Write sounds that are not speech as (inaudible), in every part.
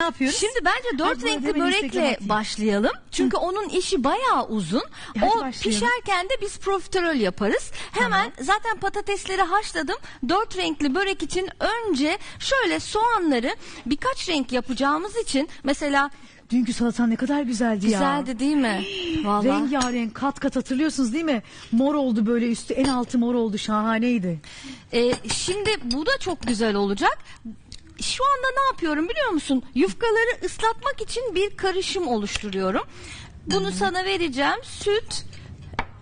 Ne yapıyoruz? Şimdi bence dört Ha, bu arada renkli ben Instagram'a börekle atayım. başlayalım. Çünkü onun işi bayağı uzun. Hadi o başlayalım. pişerken de biz profiterol yaparız. Hemen zaten patatesleri haşladım. Dört renkli börek için önce şöyle soğanları birkaç renk yapacağımız için mesela Dünkü salatan ne kadar güzeldi, ya. güzeldi değil mi? Vallahi. Rengarenk kat kat hatırlıyorsunuz değil mi? Mor oldu böyle üstü en altı mor oldu şahaneydi. Ee, şimdi bu da çok güzel olacak. Şu anda ne yapıyorum biliyor musun? Yufkaları ıslatmak için bir karışım oluşturuyorum. Bunu sana vereceğim. Süt,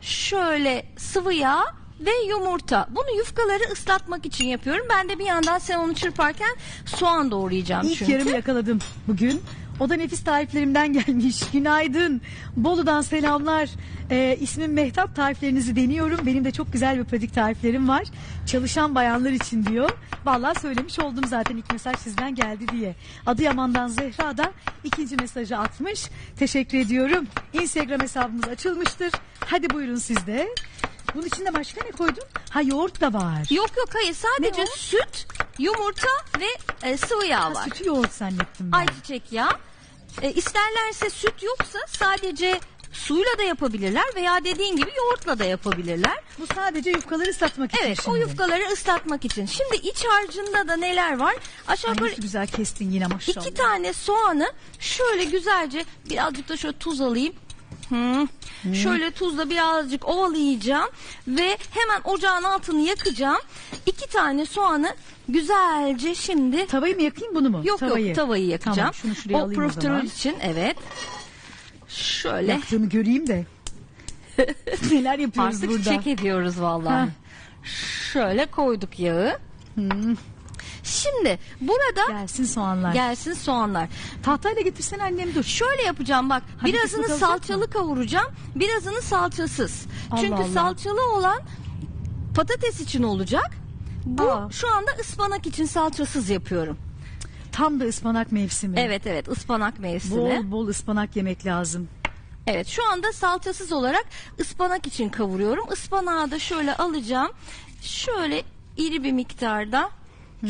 şöyle sıvı yağ ve yumurta. Bunu yufkaları ıslatmak için yapıyorum. Ben de bir yandan sen onu çırparken soğan doğrayacağım İlk çünkü. yarımı yakaladım bugün. O da nefis tariflerimden (laughs) gelmiş. Günaydın. Bolu'dan selamlar. Ee, ismim Mehtap. Tariflerinizi deniyorum. Benim de çok güzel bir pratik tariflerim var. Çalışan bayanlar için diyor. Vallahi söylemiş oldum zaten ilk mesaj sizden geldi diye. Adıyaman'dan Zehra da ikinci mesajı atmış. Teşekkür ediyorum. Instagram hesabımız açılmıştır. Hadi buyurun siz de. Bunun içinde başka ne koydun? Ha yoğurt da var. Yok yok hayır sadece Ne o? süt, yumurta ve e, sıvı yağ Ha, var. sütü yoğurt zannettim ben. ayçiçek yağı. E, isterlerse süt yoksa sadece suyla da yapabilirler veya dediğin gibi yoğurtla da yapabilirler. Bu sadece yufkaları ıslatmak için Evet şimdi. o yufkaları ıslatmak için. Şimdi iç harcında da neler var? Aşağı Ay, yukarı güzel kestin yine maşallah. iki tane soğanı şöyle güzelce birazcık da şöyle tuz alayım. Hı. Şöyle tuzla birazcık ovalayacağım ve hemen ocağın altını yakacağım. İki tane soğanı güzelce şimdi Tavayı mı yakayım bunu mu? Yok tavayı. yok tavayı yakacağım. Tamam şunu şuraya o profiterol için evet. Şöyle Yaktığını göreyim de. (laughs) Neler yapıyoruz artık burada. çek ediyoruz vallahi. Ha. Şöyle koyduk yağı. Şimdi burada Gelsin soğanlar. gelsin soğanlar. Tahtayla getirsen annem dur. Şöyle yapacağım bak. Hadi birazını salçalı kavuracağım. Birazını salçasız. Allah Çünkü Allah. salçalı olan patates için olacak. Bu Aa. şu anda ıspanak için salçasız yapıyorum. Tam da ıspanak mevsimi. Evet evet ıspanak mevsimi. Bol bol ıspanak yemek lazım. Evet şu anda salçasız olarak ıspanak için kavuruyorum. Ispanağı da şöyle alacağım. Şöyle iri bir miktarda.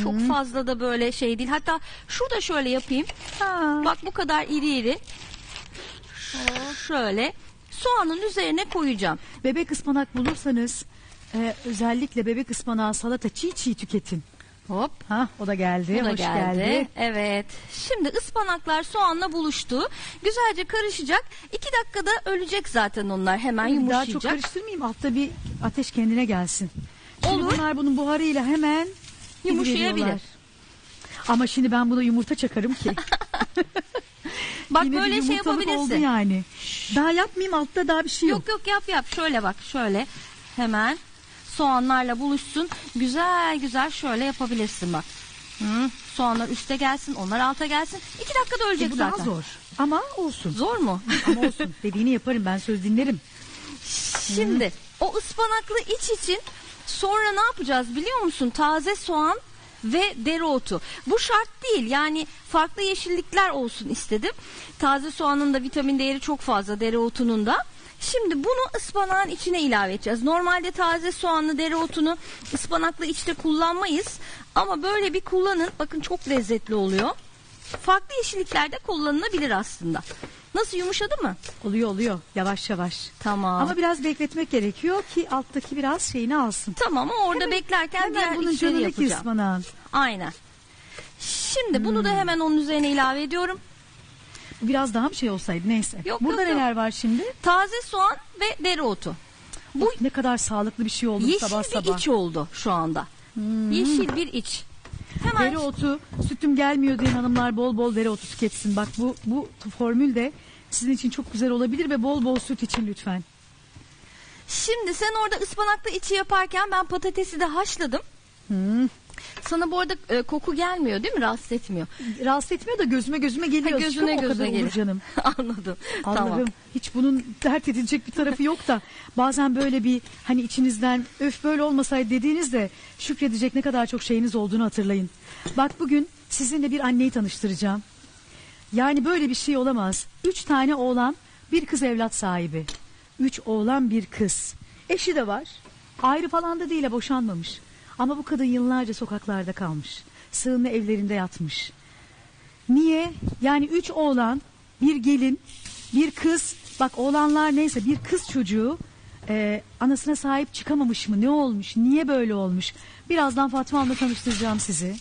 Çok fazla da böyle şey değil. Hatta şurada şöyle yapayım. Ha. Bak bu kadar iri iri. Şöyle soğanın üzerine koyacağım. Bebek ıspanak bulursanız e, özellikle bebek ıspanağı salata çiğ çiğ tüketin. Hop. Ha o da geldi. Bu da Hoş geldi. geldi. Evet. Şimdi ıspanaklar soğanla buluştu. Güzelce karışacak. İki dakikada ölecek zaten onlar. Hemen Daha yumuşayacak. çok karıştırmayayım. Altta bir ateş kendine gelsin. Şimdi Olur. bunlar bunun buharıyla hemen Yumuşayabilir. Ama şimdi ben buna yumurta çakarım ki. (laughs) Bak Yine bir böyle şey yumurtalık yapabilirsin. oldu yani. Daha yapmayayım altta daha bir şey yok. Yok yok yap yap. Şöyle bak şöyle. Hemen soğanlarla buluşsun. Güzel güzel şöyle yapabilirsin bak. Hı. Soğanlar üste gelsin, onlar alta gelsin. İki dakikada E, ölecek bu zaten. daha zor. Ama olsun. Zor mu? Ama olsun. (laughs) Dediğini yaparım ben söz dinlerim. Şimdi o ıspanaklı iç için sonra ne yapacağız biliyor musun? Taze soğan ve dereotu. Bu şart değil yani farklı yeşillikler olsun istedim. Taze soğanın da vitamin değeri çok fazla dereotunun da. Şimdi bunu ıspanağın içine ilave edeceğiz. Normalde taze soğanlı dereotunu ıspanaklı içte kullanmayız. Ama böyle bir kullanın. Bakın çok lezzetli oluyor. Farklı yeşilliklerde kullanılabilir aslında. Nasıl yumuşadı mı? Oluyor oluyor. Yavaş yavaş. Tamam. Ama biraz bekletmek gerekiyor ki alttaki biraz şeyini alsın. Tamam ama orada Hemen- beklerken Hemen diğer bunun işleri canını ki yapacağım. ıspanağın. Aynen. Şimdi bunu Hmm. da hemen onun üzerine ilave ediyorum. Bu Biraz daha bir şey olsaydı neyse. Yok, Burada yok, yok. neler var şimdi? Taze soğan ve dereotu. Bu ne kadar sağlıklı bir şey oldu yeşil sabah bir sabah. iç oldu şu anda. Yeşil bir iç. Hemen Dereotu, sütüm gelmiyor diyen hanımlar bol bol dereotu tüketsin. Bak bu bu formül de sizin için çok güzel olabilir ve bol bol süt için lütfen. şimdi sen orada ıspanaklı içi yaparken ben patatesi de haşladım. Hmm. Sana bu arada e, koku gelmiyor değil mi? Rahatsız etmiyor. Rahatsız etmiyor da gözüme gözüme geliyor. Ha, gözüne o gözüne gelir. canım. (laughs) Anladım. Allah'ım Tamam. hiç bunun dert edilecek bir tarafı yok da bazen böyle bir hani içinizden öf böyle olmasaydı dediğinizde şükredecek ne kadar çok şeyiniz olduğunu hatırlayın. Bak bugün sizinle bir anneyi tanıştıracağım. Yani böyle bir şey olamaz. Üç tane oğlan bir kız evlat sahibi. Üç oğlan bir kız. Eşi de var. Ayrı falan da değil boşanmamış. Ama bu kadın yıllarca sokaklarda kalmış. Sığınma evlerinde yatmış. Niye? Yani üç oğlan, bir gelin, bir kız. Bak oğlanlar neyse bir kız çocuğu e, anasına sahip çıkamamış mı? Ne olmuş? Niye böyle olmuş? Birazdan Fatma Hanım'la tanıştıracağım sizi.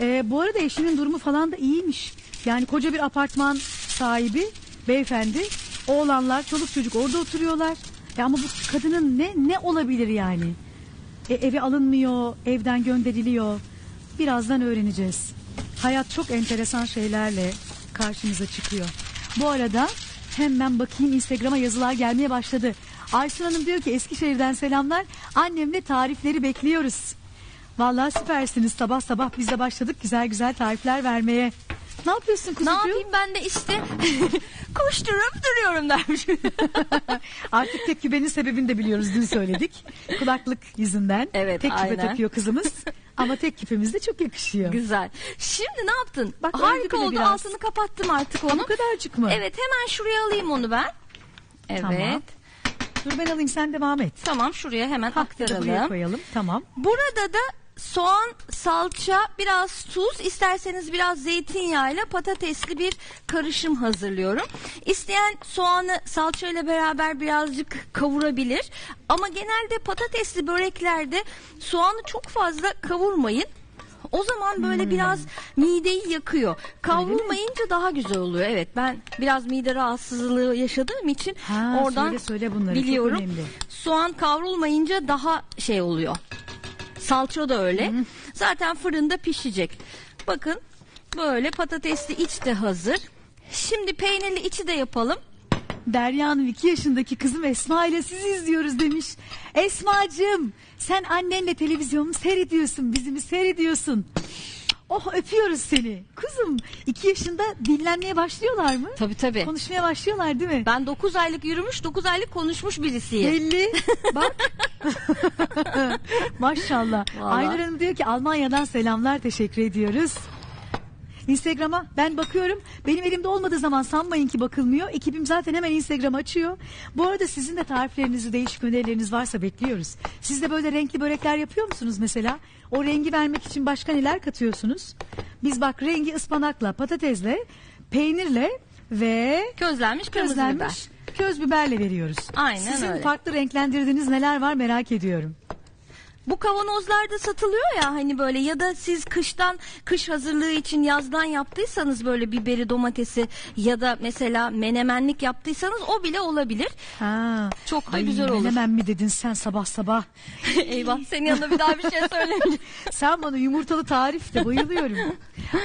E, bu arada eşinin durumu falan da iyiymiş. Yani koca bir apartman sahibi beyefendi. Oğlanlar, çoluk çocuk orada oturuyorlar. E ama bu kadının ne ne olabilir yani? E, eve alınmıyor, evden gönderiliyor. Birazdan öğreneceğiz. Hayat çok enteresan şeylerle karşımıza çıkıyor. Bu arada hemen bakayım Instagram'a yazılar gelmeye başladı. Aysun Hanım diyor ki Eskişehir'den selamlar. Annemle tarifleri bekliyoruz. Vallahi süpersiniz. Sabah sabah biz de başladık güzel güzel tarifler vermeye. Ne yapıyorsun Ne kuzucuğum? yapayım ben de işte (laughs) koşturup duruyorum dermiş. (laughs) Artık tek küpenin sebebini de biliyoruz dün söyledik. Kulaklık yüzünden. Evet, tek küpe aynen. takıyor kızımız. Ama tek küpemiz de çok yakışıyor. Güzel. Şimdi ne yaptın? Bak, Harika oldu. biraz. Altını kapattım artık onu. Bu kadarcık mı? Evet hemen şuraya alayım onu ben. Evet. Tamam. Tamam, Dur ben alayım sen devam et. şuraya hemen buraya aktaralım. koyalım. Tamam. Burada da soğan, salça, biraz tuz, isterseniz biraz zeytinyağıyla patatesli bir karışım hazırlıyorum. İsteyen soğanı salçayla beraber birazcık kavurabilir. Ama genelde patatesli böreklerde soğanı çok fazla kavurmayın. O zaman böyle Hmm. biraz mideyi yakıyor. Kavrulmayınca daha güzel oluyor. Evet ben biraz mide rahatsızlığı yaşadığım için Ha, oradan söyle, söyle bunları, biliyorum. Soğan kavrulmayınca daha şey oluyor. Salça da öyle. Zaten fırında pişecek. Bakın böyle patatesli iç de hazır. Şimdi peynirli içi de yapalım. Derya Hanım 2 yaşındaki kızım Esma ile sizi izliyoruz demiş. Esmacığım sen annenle televizyonu seyrediyorsun bizimi seyrediyorsun. Oh öpüyoruz seni. Kızım 2 yaşında dinlenmeye başlıyorlar mı? Tabii tabii. Konuşmaya başlıyorlar değil mi? Ben 9 aylık yürümüş 9 aylık konuşmuş birisiyim. Belli. (laughs) Bak. (laughs) Maşallah. Vallahi. Aynur Hanım diyor ki Almanya'dan selamlar teşekkür ediyoruz. Instagram'a ben bakıyorum. Benim elimde olmadığı zaman sanmayın ki bakılmıyor. Ekibim zaten hemen Instagram açıyor. Bu arada sizin de tariflerinizi, değişik önerileriniz varsa bekliyoruz. Siz de böyle renkli börekler yapıyor musunuz mesela? O rengi vermek için başka neler katıyorsunuz? Biz bak rengi ıspanakla, patatesle, peynirle ve Közlenmiş kırmızı biber. közlenmiş köz biberle veriyoruz. Aynen Sizin öyle. farklı renklendirdiğiniz neler var merak ediyorum. Bu kavanozlarda satılıyor ya hani böyle ya da siz kıştan kış hazırlığı için yazdan yaptıysanız böyle biberi domatesi ya da mesela menemenlik yaptıysanız o bile olabilir. Ha. Çok da Ay, güzel olur. Menemen mi dedin sen sabah sabah? (laughs) Eyvah senin yanında bir daha bir şey söylemeyeceğim. (laughs) Sen bana yumurtalı tarif de bayılıyorum.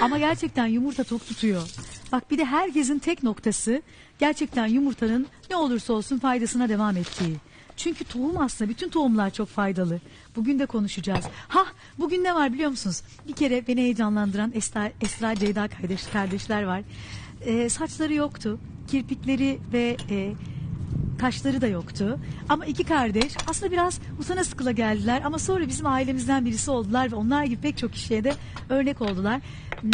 Ama gerçekten yumurta tok tutuyor. Bak bir de herkesin tek noktası gerçekten yumurtanın ne olursa olsun faydasına devam ettiği. Çünkü tohum aslında bütün tohumlar çok faydalı. Bugün de konuşacağız. Ha bugün ne var biliyor musunuz? Bir kere beni heyecanlandıran Esra, Esra Ceyda kardeş, kardeşler var. Ee, saçları yoktu. Kirpikleri ve e, kaşları da yoktu. Ama iki kardeş aslında biraz utana sıkıla geldiler ama sonra bizim ailemizden birisi oldular ve onlar gibi pek çok kişiye de örnek oldular. Hmm,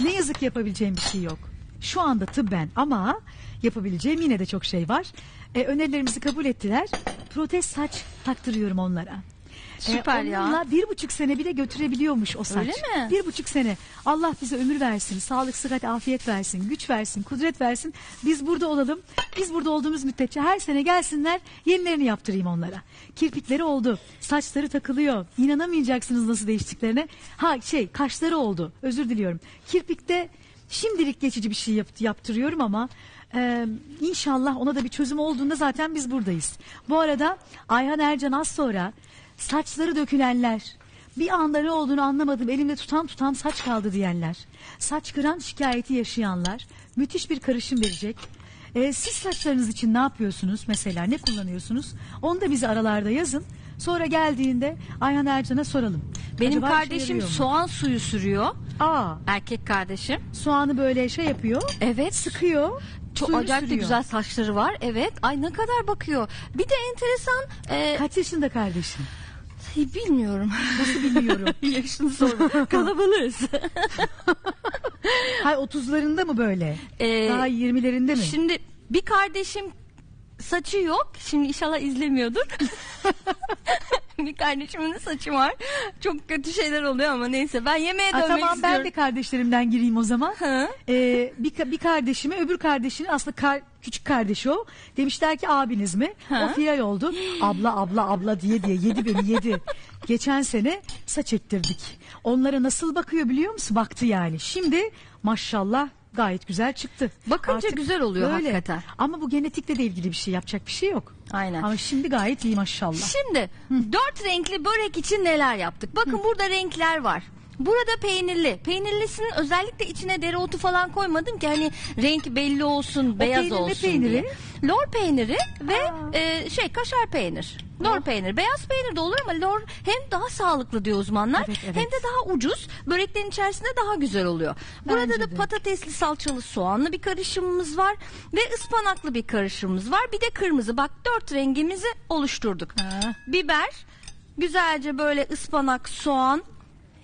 Ne yazık yapabileceğim bir şey yok. Şu anda tıbben ama yapabileceğim yine de çok şey var. Ee, önerilerimizi kabul ettiler. Protez saç taktırıyorum onlara. Ee, Süper ya. onunla bir buçuk sene bile götürebiliyormuş o saç. Öyle mi? Bir buçuk sene. Allah bize ömür versin, sağlık, sıhhat, afiyet versin, güç versin, kudret versin. Biz burada olalım. Biz burada olduğumuz müddetçe her sene gelsinler, yenilerini yaptırayım onlara. Kirpikleri oldu, saçları takılıyor. İnanamayacaksınız nasıl değiştiklerine. Ha şey, kaşları oldu. Özür diliyorum. Kirpikte şimdilik geçici bir şey yap- yaptırıyorum ama e, inşallah ona da bir çözüm olduğunda zaten biz buradayız. Bu arada Ayhan Ercan az sonra saçları dökülenler, bir anda ne olduğunu anlamadım elimde tutam tutam saç kaldı diyenler, saç kıran şikayeti yaşayanlar müthiş bir karışım verecek. Ee, siz saçlarınız için ne yapıyorsunuz mesela ne kullanıyorsunuz onu da bize aralarda yazın. Sonra geldiğinde Ayhan Ercan'a soralım. Benim Acaba işe kardeşim yarıyor mu? soğan suyu sürüyor. Aa, Erkek kardeşim. soğanı böyle şey yapıyor, Evet. sıkıyor, Çok suyunu acayip de güzel saçları var. Evet. Ay ne kadar bakıyor. Bir de enteresan e, Kaç yaşında kardeşim? bilmiyorum. Nasıl bilmiyorum. (laughs) Yaşını sorma. (laughs) Kalabalığız. Hay 30'larında mı böyle? Ee, Daha 20'lerinde mi? Şimdi bir kardeşim saçı yok. Şimdi inşallah izlemiyordur. (laughs) (laughs) bir kardeşimin saçı var. Çok kötü şeyler oluyor ama neyse ben yemeğe Ha, dönmek tamam istiyorum. ben de kardeşlerimden gireyim o zaman. Hı. Ee, bir, ka- bir kardeşime öbür kardeşinin aslında kar- küçük kardeşi o. Demişler ki abiniz mi? Hı. O firar oldu. Abla abla abla diye diye yedi beni yedi. Geçen sene saç ektirdik. Onlara nasıl bakıyor biliyor musun? Baktı yani. Şimdi maşallah gayet güzel çıktı. Bakınca güzel oluyor hakikaten. Ama bu genetikle de ilgili bir şey yapacak bir şey yok. Aynen. Ama şimdi gayet iyi maşallah. Şimdi dört renkli börek için neler yaptık? Bakın burada renkler var. Burada peynirli. Peynirlisinin özellikle içine dereotu falan koymadım ki hani renk belli olsun, beyaz peynir ne olsun peyniri? diye. Lor peyniri ve Aa. e, şey kaşar peynir. Lor peynir. Beyaz peynir de olur ama lor hem daha sağlıklı diyor uzmanlar Evet, evet. hem de daha ucuz. Böreklerin içerisinde daha güzel oluyor. Burada Bence da de. patatesli salçalı soğanlı bir karışımımız var ve ıspanaklı bir karışımımız var. Bir de kırmızı. Bak dört rengimizi oluşturduk. Ha. Biber, güzelce böyle ıspanak, soğan,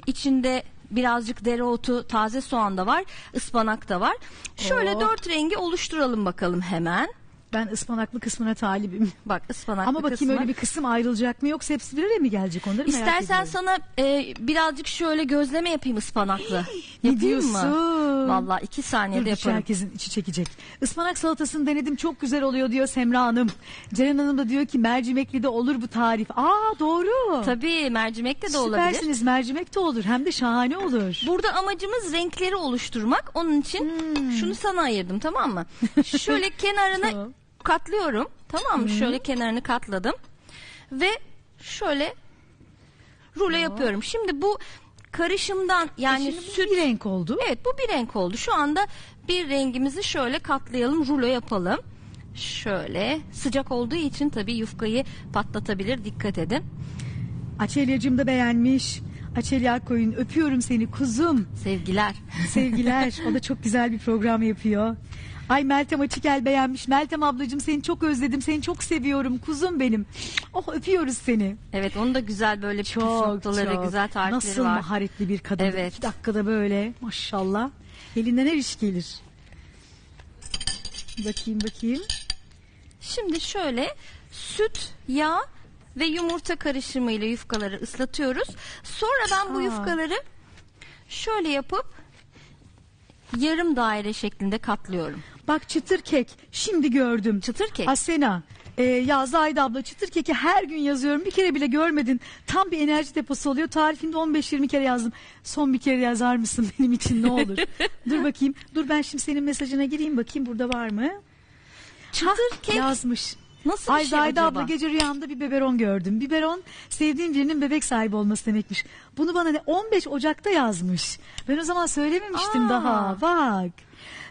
içinde birazcık dereotu, taze soğan da var, ıspanak da var. Şöyle Oh. dört rengi oluşturalım bakalım hemen. Ben ıspanaklı kısmına talibim. (laughs) Bak ıspanaklı Ama bakayım kısmı. öyle bir kısım ayrılacak mı yoksa hepsi bir araya mı gelecek onları merak İstersen ediyorum. sana e, birazcık şöyle gözleme yapayım ıspanaklı. Ne Yapayım diyorsun? mı? Vallahi iki saniyede Dur, yaparım. herkesin içi çekecek. Ispanak salatasını denedim çok güzel oluyor diyor Semra Hanım. Ceren Hanım da diyor ki mercimekli de olur bu tarif. Aa doğru. Tabii mercimekle de olabilir. Süpersiniz mercimek de olur hem de şahane olur. Burada amacımız renkleri oluşturmak. Onun için Hmm. şunu sana ayırdım tamam mı? (laughs) Şöyle kenarını Tamam. Katlıyorum. Tamam mı? Şöyle kenarını katladım. Ve şöyle rulo yapıyorum. Şimdi bu karışımdan yani bu süt bir renk oldu. Evet bu bir renk oldu. Şu anda bir rengimizi şöyle katlayalım, rulo yapalım. Şöyle sıcak olduğu için tabii yufkayı patlatabilir. Dikkat edin. Açelya'cığım da beğenmiş. Açelya koyun öpüyorum seni kuzum. Sevgiler. Sevgiler. (laughs) o da çok güzel bir program yapıyor. Ay Meltem Açıkel beğenmiş. Meltem ablacığım seni çok özledim. Seni çok seviyorum. Kuzum benim. Oh öpüyoruz seni. Evet onun da güzel böyle püf Çok noktaları, çok. güzel tarifleri Nasıl var. maharetli bir kadın. Evet. İki dakikada böyle maşallah. Elinden her iş gelir. Bakayım bakayım. Şimdi şöyle süt, yağ ve yumurta karışımıyla yufkaları ıslatıyoruz. Sonra ben bu Aa. yufkaları şöyle yapıp yarım daire şeklinde katlıyorum. Bak çıtır kek. Şimdi gördüm. Çıtır kek. Asena. E, ya Zahide abla çıtır keki her gün yazıyorum. Bir kere bile görmedin. Tam bir enerji deposu oluyor. Tarifinde 15-20 kere yazdım. Son bir kere yazar mısın benim için ne olur? (laughs) Dur bakayım. Dur ben şimdi senin mesajına gireyim bakayım burada var mı? Çıtır Hah, kek Yazmış. Nasıl bir Ay şey Zahide acaba? abla gece rüyamda bir biberon gördüm. Biberon sevdiğim birinin bebek sahibi olması demekmiş. Bunu bana ne 15 Ocak'ta yazmış. Ben o zaman söylememiştim Aa. daha. Bak.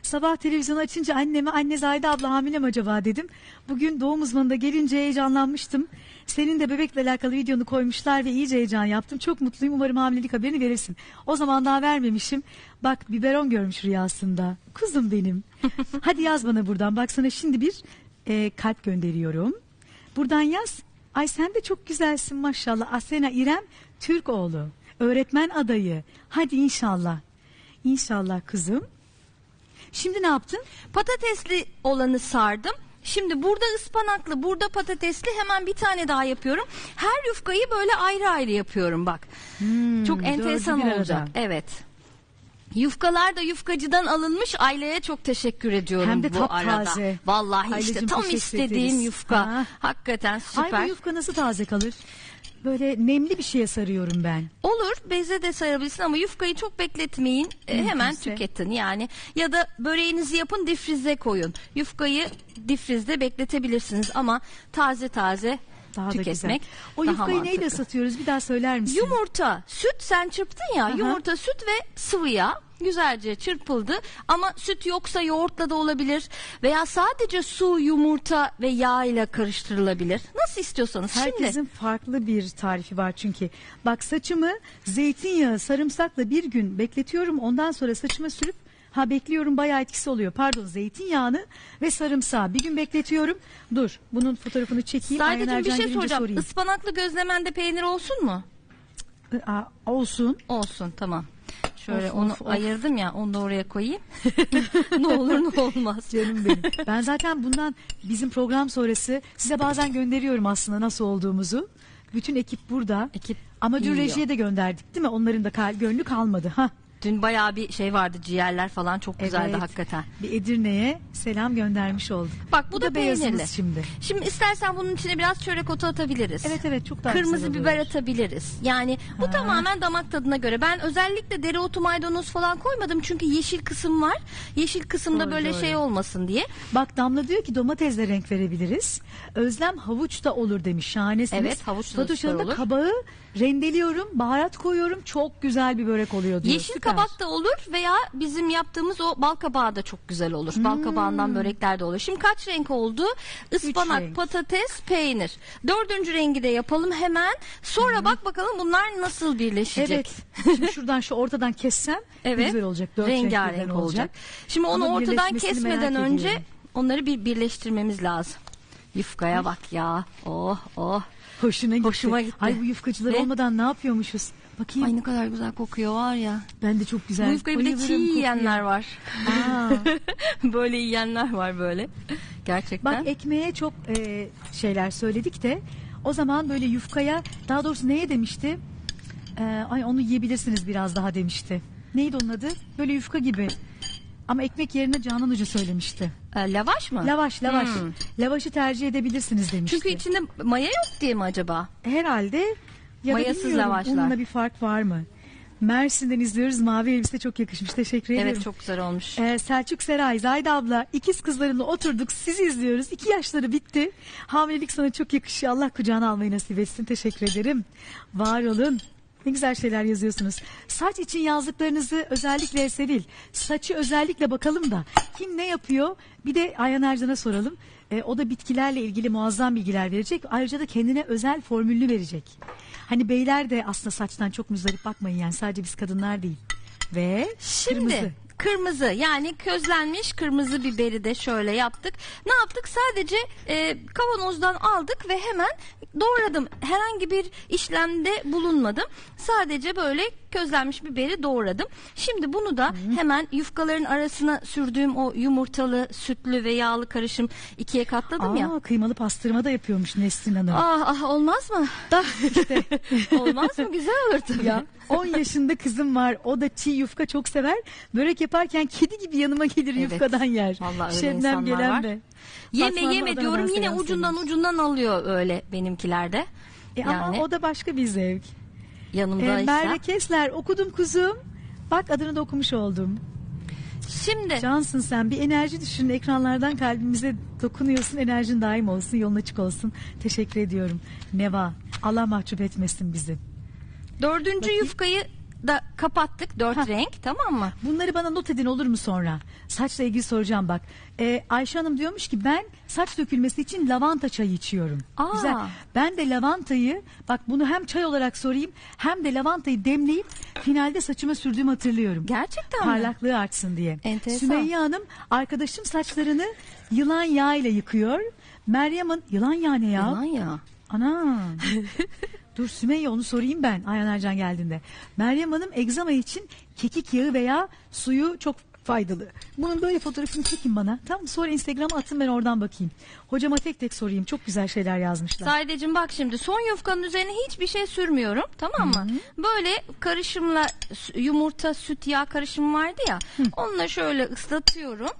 Sabah televizyonu açınca anneme anne Zahide abla hamile mi acaba dedim. Bugün doğum uzmanında gelince heyecanlanmıştım. Senin de bebekle alakalı videonu koymuşlar ve iyice heyecan yaptım. Çok mutluyum. Umarım hamilelik haberini verirsin. O zaman daha vermemişim. Bak biberon görmüş rüyasında. Kuzum benim. (laughs) Hadi yaz bana buradan. Bak sana şimdi bir e, kalp gönderiyorum. Buradan yaz. Ay sen de çok güzelsin maşallah. Asena İrem Türkoğlu. Öğretmen adayı. Hadi inşallah. İnşallah kızım. Şimdi ne yaptın? Patatesli olanı sardım. Şimdi burada ıspanaklı, burada patatesli hemen bir tane daha yapıyorum. Her yufkayı böyle ayrı ayrı yapıyorum bak. Çok dördü enteresan bir arada. olacak. Evet. Yufkalar da yufkacıdan alınmış. Aileye çok teşekkür ediyorum Hem de bu arada. taptaze. Vallahi işte Ailecim tam teşekkür istediğim ederiz. yufka. Ha. Hakikaten süper. Ay bu yufka nasıl taze kalır? Böyle nemli bir şeye sarıyorum ben. Olur beze de sarabilirsin ama yufkayı çok bekletmeyin. E, hemen Mümkünse. tüketin yani. Ya da böreğinizi yapın difrize koyun. Yufkayı difrizde bekletebilirsiniz ama taze taze Daha da güzel. tüketmek O daha yufkayı neyle mantıklı. satıyoruz? Bir daha söyler misin? Yumurta, süt sen çırptın ya. Aha. Yumurta, süt ve sıvı yağ güzelce çırpıldı. Ama süt yoksa yoğurtla da olabilir veya sadece su, yumurta ve yağ ile karıştırılabilir. Nasıl istiyorsanız. Herkesin Şimdi farklı bir tarifi var çünkü. Bak saçımı zeytinyağı, sarımsakla bir gün bekletiyorum. Ondan sonra saçıma sürüp ha bekliyorum bayağı etkisi oluyor. Pardon zeytinyağını ve sarımsağı bir gün bekletiyorum. Dur bunun fotoğrafını çekeyim. Sadece bir şey soracağım. sorayım. Ispanaklı gözlemende peynir olsun mu? Aa, olsun. Olsun tamam. Şöyle Of, onu of, of. ayırdım ya onu da oraya koyayım. (laughs) ne olur ne olmaz. Canım benim. Ben zaten bundan bizim program sonrası size bazen gönderiyorum aslında nasıl olduğumuzu. Bütün ekip burada. Ekip Ama dün rejiye de gönderdik değil mi? Onların da gönlü kalmadı. Ha. Dün bayağı bir şey vardı ciğerler falan çok güzeldi Evet. hakikaten. Bir Edirne'ye selam göndermiş olduk. Bak bu, da, beyazımız peynirli. şimdi. Şimdi istersen bunun içine biraz çörek otu atabiliriz. Evet evet çok daha Kırmızı güzel biber oluyor. atabiliriz. Yani bu tamamen damak tadına göre. Ben özellikle dereotu maydanoz falan koymadım çünkü yeşil kısım var. Yeşil kısımda Doğru, böyle doğru. şey olmasın diye. Bak Damla diyor ki domatesle renk verebiliriz. Özlem havuç da olur demiş. Şahanesiniz. Evet, havuçla da Fatoş süper Hanım da olur. kabağı rendeliyorum, baharat koyuyorum. Çok güzel bir börek oluyor diyor. Yeşil Süper. Kabak da olur veya bizim yaptığımız o bal kabağı da çok güzel olur. Bal kabağından börekler de olur. Şimdi kaç renk oldu? Ispanak, renk. patates, peynir. Dördüncü rengi de yapalım hemen. Sonra bak bakalım bunlar nasıl birleşecek. Evet. Şimdi şuradan şu ortadan kessem (laughs) Evet. güzel olacak. Dört Rengarenk olacak. Şimdi onu Ama ortadan birleşmesini kesmeden merak önce ediyorum. onları bir birleştirmemiz lazım. Yufkaya bak ya. Oh oh. Hoşuna gitti. Hoşuma gitti. Ay bu yufkacılar Ve- olmadan ne yapıyormuşuz? Bakayım. Ay ne kadar güzel kokuyor var ya. Ben de çok güzel. Bu yufkayı bir de çiğ yiyenler var. Aa, (laughs) böyle yiyenler var böyle. Gerçekten. bak ekmeğe çok e, şeyler söyledik de o zaman böyle yufkaya daha doğrusu neye demişti? Ee, ay onu yiyebilirsiniz biraz daha demişti. Neydi onun adı? Böyle yufka gibi. Ama ekmek yerine Canan Hoca söylemişti. Ee, lavaş mı? Lavaş, lavaş. Hmm. Lavaşı tercih edebilirsiniz demişti. Çünkü içinde maya yok diye mi acaba? Herhalde ya Mayasız lavaşlar. Onunla bir fark var mı? Mersin'den izliyoruz. Mavi elbise çok yakışmış. Teşekkür ederim. Evet çok güzel olmuş. Ee, Selçuk Seray, Zayda abla ikiz kızlarımla oturduk sizi izliyoruz. İki yaşları bitti. Hamilelik sana çok yakışıyor. Allah kucağına almayı nasip etsin. Teşekkür ederim. Var olun. Ne güzel şeyler yazıyorsunuz. Saç için yazdıklarınızı özellikle Sevil. Saçı özellikle bakalım da kim ne yapıyor? Bir de Ayhan Ercan'a soralım. Ee, o da bitkilerle ilgili muazzam bilgiler verecek. Ayrıca da kendine özel formülünü verecek. Hani beyler de aslında saçtan çok müzdarip bakmayın yani sadece biz kadınlar değil. Ve Şimdi kırmızı. kırmızı yani közlenmiş kırmızı biberi de şöyle yaptık. Ne yaptık? Sadece e, kavanozdan aldık ve hemen doğradım. Herhangi bir işlemde bulunmadım. Sadece böyle közlenmiş biberi doğradım. Şimdi bunu da hemen yufkaların arasına sürdüğüm o yumurtalı, sütlü ve yağlı karışım ikiye katladım Aa, ya. kıymalı pastırma da yapıyormuş Nesrin Hanım. Ah ah olmaz mı? Da işte (laughs) olmaz mı? Güzel olur tabii. ya 10 yaşında kızım var. O da çiğ yufka çok sever. Börek yaparken kedi gibi yanıma gelir Evet. yufkadan yer. Vallahi öyle Şebnem insanlar gelen var. de. Yeme yeme diyorum yine ucundan ucundan alıyor öyle benimkilerde. E yani Ama o da başka bir zevk. E, yanımdaysa. Merve Kesler okudum kuzum. Bak adını da okumuş oldum. Şimdi Cansın sen bir enerji düşün ekranlardan kalbimize dokunuyorsun enerjin daim olsun yolun açık olsun. Teşekkür ediyorum. Neva Allah mahcup etmesin bizi. dördüncü Bakayım. yufkayı da kapattık dört Hah. renk tamam mı? Bunları bana not edin olur mu sonra? Saçla ilgili soracağım bak. Ee, Ayşe Hanım diyormuş ki ben saç dökülmesi için lavanta çayı içiyorum. Aa. Güzel. Ben de lavantayı bak bunu hem çay olarak sorayım hem de lavantayı demleyip finalde saçıma sürdüğümü hatırlıyorum. Gerçekten mi? Parlaklığı artsın diye. Enteresan. Sümeyye Hanım arkadaşım saçlarını yılan yağı ile yıkıyor. Meryem Hanım yılan yağı ne ya? Yalan ya. Ana. (laughs) Dur Sümeyye onu sorayım ben Ayhan Ercan geldiğinde. Meryem Hanım egzama için kekik yağı veya suyu çok faydalı. Bunun böyle fotoğrafını çekin bana. Tamam sonra Instagram'a atın ben oradan bakayım. Hocama tek tek sorayım. Çok güzel şeyler yazmışlar. Saydeciğim bak şimdi son yufkanın üzerine hiçbir şey sürmüyorum tamam mı? Böyle karışımla yumurta süt yağ karışımı vardı ya onunla şöyle ıslatıyorum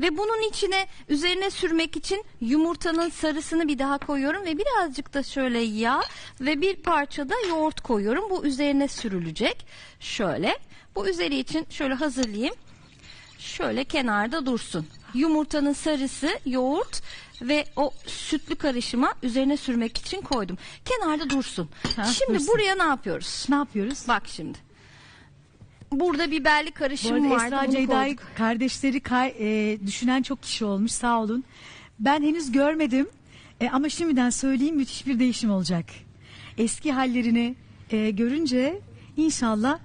ve bunun içine üzerine sürmek için yumurtanın sarısını bir daha koyuyorum ve birazcık da şöyle yağ ve bir parça da yoğurt koyuyorum. Bu üzerine sürülecek. Şöyle bu üzeri için şöyle hazırlayayım. Şöyle kenarda dursun. Yumurtanın sarısı, yoğurt ve o sütlü karışıma üzerine sürmek için koydum. Kenarda dursun. Ha, şimdi dursun. buraya ne yapıyoruz? Ne yapıyoruz? Bak şimdi. Burada biberli Bu karışım arada vardı. Esra Ceyda'yı kardeşleri kay- e, düşünen çok kişi olmuş sağ olun. Ben henüz görmedim E, ama şimdiden söyleyeyim müthiş bir değişim olacak. Eski hallerini e, görünce inşallah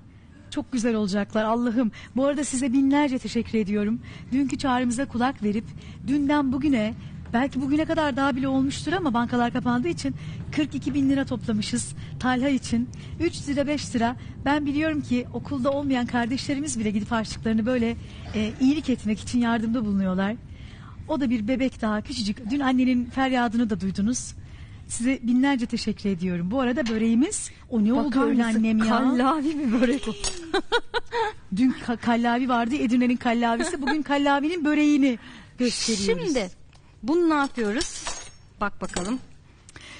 çok güzel olacaklar Allah'ım. Bu arada size binlerce teşekkür ediyorum. Dünkü çağrımıza kulak verip dünden bugüne belki bugüne kadar daha bile olmuştur ama bankalar kapandığı için 42 bin lira toplamışız Talha için. 3 lira 5 lira ben biliyorum ki okulda olmayan kardeşlerimiz bile gidip harçlıklarını böyle e, iyilik etmek için yardımda bulunuyorlar. O da bir bebek daha küçücük. Dün annenin feryadını da duydunuz. Size binlerce teşekkür ediyorum. Bu arada böreğimiz o ne oldu öyle annem ya? Kallavi bir börek o. (laughs) Dün ka- kallavi vardı Edirne'nin kallavisi. Bugün kallavinin böreğini gösteriyoruz. Şimdi bunu ne yapıyoruz? Bak bakalım.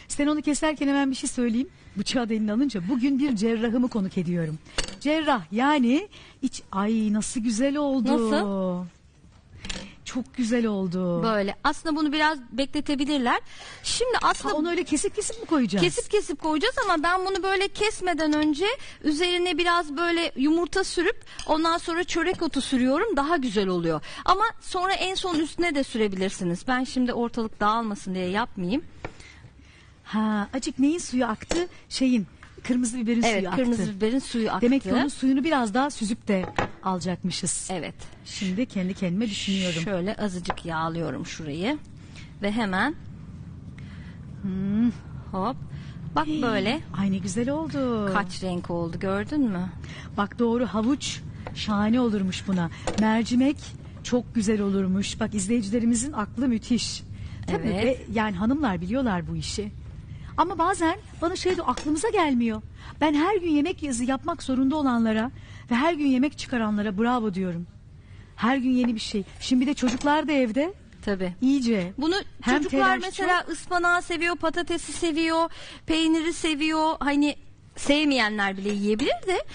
Sen onu keserken hemen bir şey söyleyeyim. Bıçağı da eline alınca bugün bir cerrahımı konuk ediyorum. Cerrah yani iç ay nasıl güzel oldu. Nasıl? Çok güzel oldu. Böyle. Aslında bunu biraz bekletebilirler. Şimdi Ha, aslında onu öyle kesip kesip mi koyacağız? Kesip kesip koyacağız ama ben bunu böyle kesmeden önce üzerine biraz böyle yumurta sürüp ondan sonra çörek otu sürüyorum daha güzel oluyor. Ama sonra en son üstüne de sürebilirsiniz. Ben şimdi ortalık dağılmasın diye yapmayayım. Ha, acık neyin suyu aktı? Şeyin kırmızı biberin Evet suyu kırmızı aktı. biberin suyu aktı. Demek ki onun suyunu biraz daha süzüp de alacakmışız. Evet. Şimdi kendi kendime düşünüyorum. Şöyle azıcık yağlıyorum şurayı ve hemen Hmm. hop bak böyle Ay ne güzel oldu. kaç renk oldu gördün mü? Bak doğru havuç şahane olurmuş buna. Mercimek çok güzel olurmuş. Bak izleyicilerimizin aklı müthiş. Tabii Evet. ve yani hanımlar biliyorlar bu işi. Ama bazen bana şey de aklımıza gelmiyor. Ben her gün yemek yazı yapmak zorunda olanlara ve her gün yemek çıkaranlara bravo diyorum. Her gün yeni bir şey. Şimdi de çocuklar da evde. Tabii. iyice. Bunu Hem çocuklar telaş mesela ıspanağı seviyor, patatesi seviyor, peyniri seviyor. Hani sevmeyenler bile yiyebilir de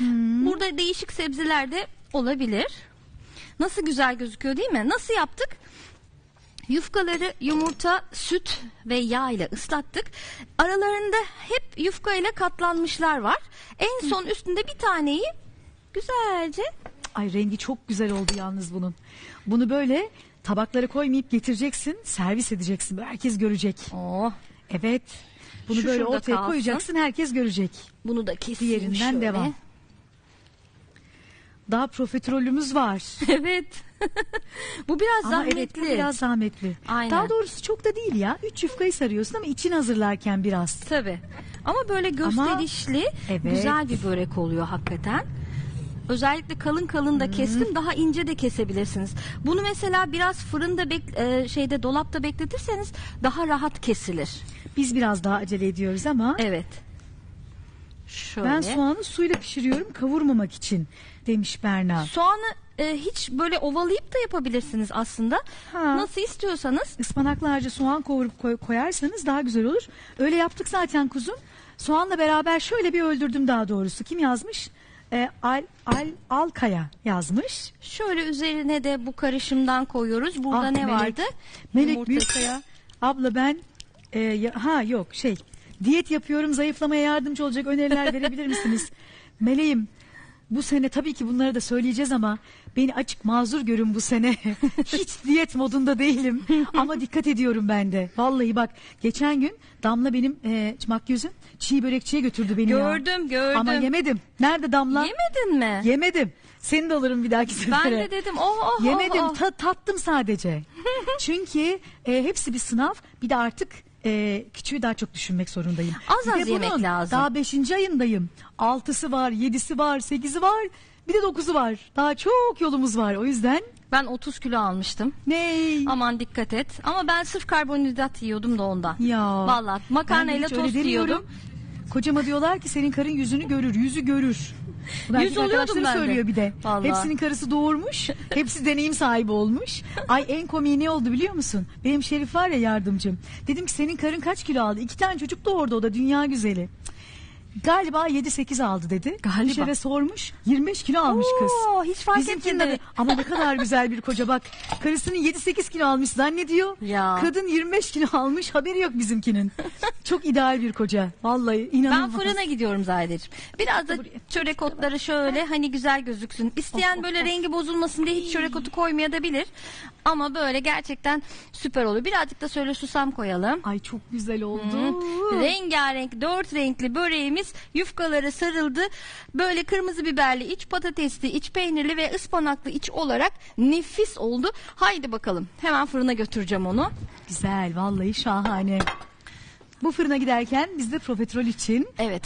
burada değişik sebzeler de olabilir. Nasıl güzel gözüküyor değil mi? Nasıl yaptık? Yufkaları yumurta, süt ve yağ ile ıslattık. Aralarında hep yufka ile katlanmışlar var. En son üstünde bir taneyi güzelce Ay rengi çok güzel oldu yalnız bunun. Bunu böyle tabaklara koymayıp getireceksin, servis edeceksin. Herkes görecek. oh, Evet. Bunu Şu böyle şurada ortaya kalsın. koyacaksın, herkes görecek. bunu da keseyim Diğerinden şöyle. devam. Daha profiterolümüz var. (laughs) Evet. (laughs) bu biraz Ama zahmetli. evet bu biraz zahmetli. Aynen. Daha doğrusu çok da değil ya. Üç yufkayı sarıyorsun ama için hazırlarken biraz. Tabii. Ama böyle gösterişli, Evet. güzel bir börek oluyor hakikaten. Özellikle kalın kalın da kestim, daha ince de kesebilirsiniz. Bunu mesela biraz fırında bek- e, şeyde dolapta bekletirseniz daha rahat kesilir. Biz biraz daha acele ediyoruz ama Evet. Şöyle. ben soğanı suyla pişiriyorum kavurmamak için demiş Berna. Soğanı e, hiç böyle ovalayıp da yapabilirsiniz aslında. Ha. Nasıl istiyorsanız. Ispanaklı harcı soğan kavurup koy- koyarsanız daha güzel olur. Öyle yaptık zaten kuzum. Soğanla beraber şöyle bir öldürdüm daha doğrusu. Kim yazmış? Ee, Al, Al Alkaya yazmış. Şöyle üzerine de bu karışımdan koyuyoruz. Burada Ah, ne Melek. vardı? Melek Yumurta- Büyükkaya. Abla ben e, ya- ha yok şey diyet yapıyorum zayıflamaya yardımcı olacak öneriler verebilir misiniz? (laughs) Meleğim bu sene tabii ki bunları da söyleyeceğiz ama beni açık mazur görün bu sene. (laughs) Hiç diyet modunda değilim ama dikkat ediyorum ben de. Vallahi bak geçen gün Damla benim e, makyözüm çiğ börekçiye götürdü beni ya. Gördüm, gördüm. Ama yemedim. Nerede Damla? Yemedin mi? Yemedim. Seni de alırım bir dahaki sefere. Ben de dedim oh oh Yemedim oh, oh. ta- tattım sadece. (laughs) Çünkü e, hepsi bir sınav. Bir de artık e, küçüğü daha çok düşünmek zorundayım. Az az yemek lazım. Daha beşinci ayındayım. Altısı var, yedisi var, sekizi var. Bir de dokuzu var. Daha çok yolumuz var. O yüzden Ben 30 kilo almıştım. ney? Aman dikkat et. Ama ben sırf karbonhidrat yiyordum da ondan. Ya. Vallahi Ben makarnayla de hiç öyle tost demiyorum. yiyordum. Kocama diyorlar ki senin karın yüzünü görür, yüzü görür. Bunu Yüz oluyordum ben de. söylüyor bir de. Vallahi. Hepsinin karısı doğurmuş. hepsi deneyim sahibi olmuş. Ay en komiği ne oldu biliyor musun? Benim Şerif var ya yardımcım. Dedim ki senin karın kaç kilo aldı? İki tane çocuk doğurdu o da dünya güzeli. Galiba 7-8 aldı dedi. Galiba. Dışarı sormuş 25 kilo almış kız. Oo, hiç fark Bizimkinin etmedi. ama ne kadar güzel bir koca bak. Karısının 7-8 kilo almış zannediyor. Ya. Kadın 25 kilo almış haberi yok bizimkinin. Çok ideal bir koca. Vallahi inanılmaz. Ben fırına gidiyorum Zahideciğim. Biraz da çörek otları şöyle hani güzel gözüksün. İsteyen böyle rengi bozulmasın diye hiç çörek otu koymayabilir. Ama böyle gerçekten süper olur. Birazcık da şöyle susam koyalım. Ay çok güzel oldu. Rengarenk dört renkli böreğimiz yufkalara sarıldı. Böyle kırmızı biberli, iç patatesli, iç peynirli ve ıspanaklı iç olarak nefis oldu. Haydi bakalım hemen fırına götüreceğim onu. Güzel vallahi şahane. Bu fırına giderken biz de profiterol için Evet.